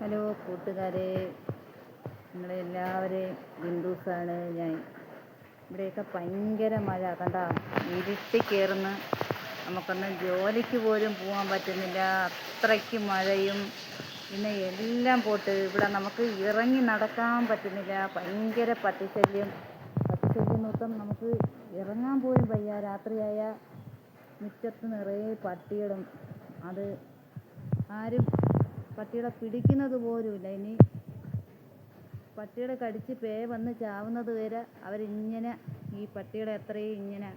Hello കൂട്ടുകാരെ നിങ്ങളെല്ലാവരെയും ബിന്ദുസാണ് ഞാൻ. ഇവിടെയൊക്കെ ഭയങ്കര മഴ കണ്ട? ഇരുട്ടി കയറുന്ന നമുക്കൊന്ന് ജോലിക്ക് പോലും പോകാൻ പറ്റുന്നില്ല. അത്രയ്ക്ക് മഴയും. പിന്നെ എല്ലാം പോട്ട് ഇവിടെ നമുക്ക് ഇറങ്ങി നടക്കാൻ പറ്റുന്നില്ല. ഭയങ്കര പട്ടിശല്യം. പട്ടിശല്യം മൊത്തം നമുക്ക് ഇറങ്ങാൻ പോലും വയ്യ. രാത്രിയായ മുറ്റത്ത് നിറയെ പട്ടികളും. അത് ആരും പട്ടികളെ പിടിക്കുന്നത് പോലുമില്ല. ഇനി പട്ടികളെ കടിച്ച് പേ വന്ന് ചാവുന്നത് വരെ അവരിങ്ങനെ ഈ പട്ടികളെ അത്രയും ഇങ്ങനെ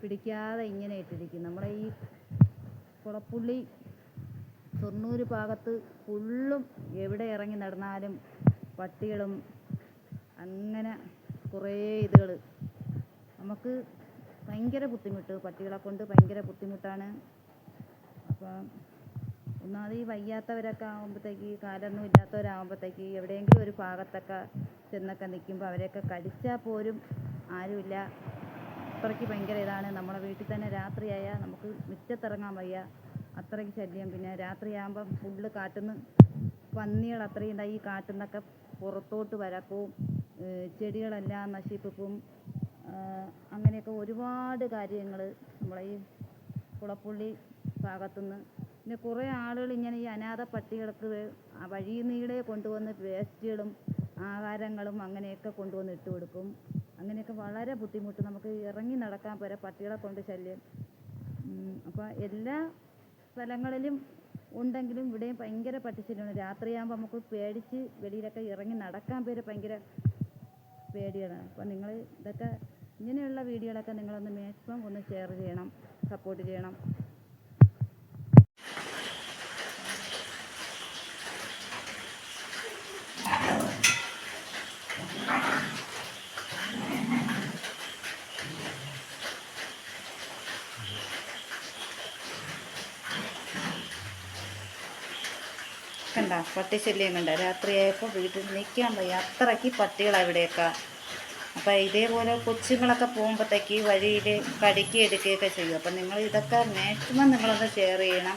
പിടിക്കാതെ ഇങ്ങനെ ഇട്ടിരിക്കും. നമ്മളെ ഈ കുളപ്പുള്ളി തൊണ്ണൂറ് ഭാഗത്ത് ഫുള്ളും എവിടെ ഇറങ്ങി നടന്നാലും പട്ടികളും അങ്ങനെ കുറേ ഇതുകൾ നമുക്ക് ഭയങ്കര ബുദ്ധിമുട്ട് പട്ടികളെ കൊണ്ട് ഭയങ്കര ബുദ്ധിമുട്ടാണ്. അപ്പം ഒന്നാമത് ഈ വയ്യാത്തവരൊക്കെ ആകുമ്പോഴത്തേക്ക് കാലൊന്നും ഇല്ലാത്തവരാകുമ്പോഴത്തേക്ക് എവിടെയെങ്കിലും ഒരു ഭാഗത്തൊക്കെ ചെന്നൊക്കെ നിൽക്കുമ്പോൾ അവരെയൊക്കെ കടിച്ചാൽ പോലും ആരുമില്ല. അത്രയ്ക്ക് ഭയങ്കര ഇതാണ്. നമ്മളെ വീട്ടിൽ തന്നെ രാത്രിയായാൽ നമുക്ക് മുറ്റത്തിറങ്ങാൻ വയ്യ. അത്രയ്ക്ക് ശല്യം. പിന്നെ രാത്രിയാകുമ്പം ഫുള്ള് കാട്ടുന്ന പന്നികൾ അത്രയും ഉണ്ടായി ഈ കാട്ടിൽ നിന്നൊക്കെ പുറത്തോട്ട് വരക്കും. ചെടികളെല്ലാം നശിപ്പിക്കും. അങ്ങനെയൊക്കെ ഒരുപാട് കാര്യങ്ങൾ നമ്മളെ ഈ കുളപ്പുള്ളി ഭാഗത്തുനിന്ന് പിന്നെ കുറേ ആളുകൾ ഇങ്ങനെ ഈ അനാഥ പട്ടികൾക്ക് വഴി നീളെ കൊണ്ടുവന്ന് വേസ്റ്റുകളും ആഹാരങ്ങളും അങ്ങനെയൊക്കെ കൊണ്ടുവന്ന് ഇട്ട് കൊടുക്കും. അങ്ങനെയൊക്കെ വളരെ ബുദ്ധിമുട്ട്. നമുക്ക് ഇറങ്ങി നടക്കാൻ വരെ പട്ടികളെ കൊണ്ട് ശല്യം. അപ്പോൾ എല്ലാ സ്ഥലങ്ങളിലും ഉണ്ടെങ്കിലും ഇവിടെയും ഭയങ്കര പട്ടിശല്യമാണ് രാത്രിയാകുമ്പോൾ നമുക്ക് പേടിച്ച് വെളിയിലൊക്കെ ഇറങ്ങി നടക്കാൻ പേര് ഭയങ്കര പേടിയാണ്. അപ്പോൾ നിങ്ങൾ ഇതൊക്കെ ഇങ്ങനെയുള്ള വീഡിയോകളൊക്കെ നിങ്ങളൊന്ന് മാക്സിമം ഒന്ന് ഷെയർ ചെയ്യണം സപ്പോർട്ട് ചെയ്യണം. കണ്ട പട്ടിശല്യം കണ്ട. രാത്രിയായപ്പോൾ വീട്ടിൽ നിൽക്കാൻ വയ്യ. അത്രയ്ക്ക് പട്ടികളാണ് ഇവിടെയൊക്കെ. അപ്പോൾ ഇതേപോലെ കൊച്ചുങ്ങളൊക്കെ പോകുമ്പോഴത്തേക്ക് വഴിയിൽ കടിക്കുകയും എടുക്കുകയൊക്കെ ചെയ്യും. അപ്പം നിങ്ങൾ ഇതൊക്കെ മാക്സിമം നിങ്ങളൊന്ന് ഷെയർ ചെയ്യണം.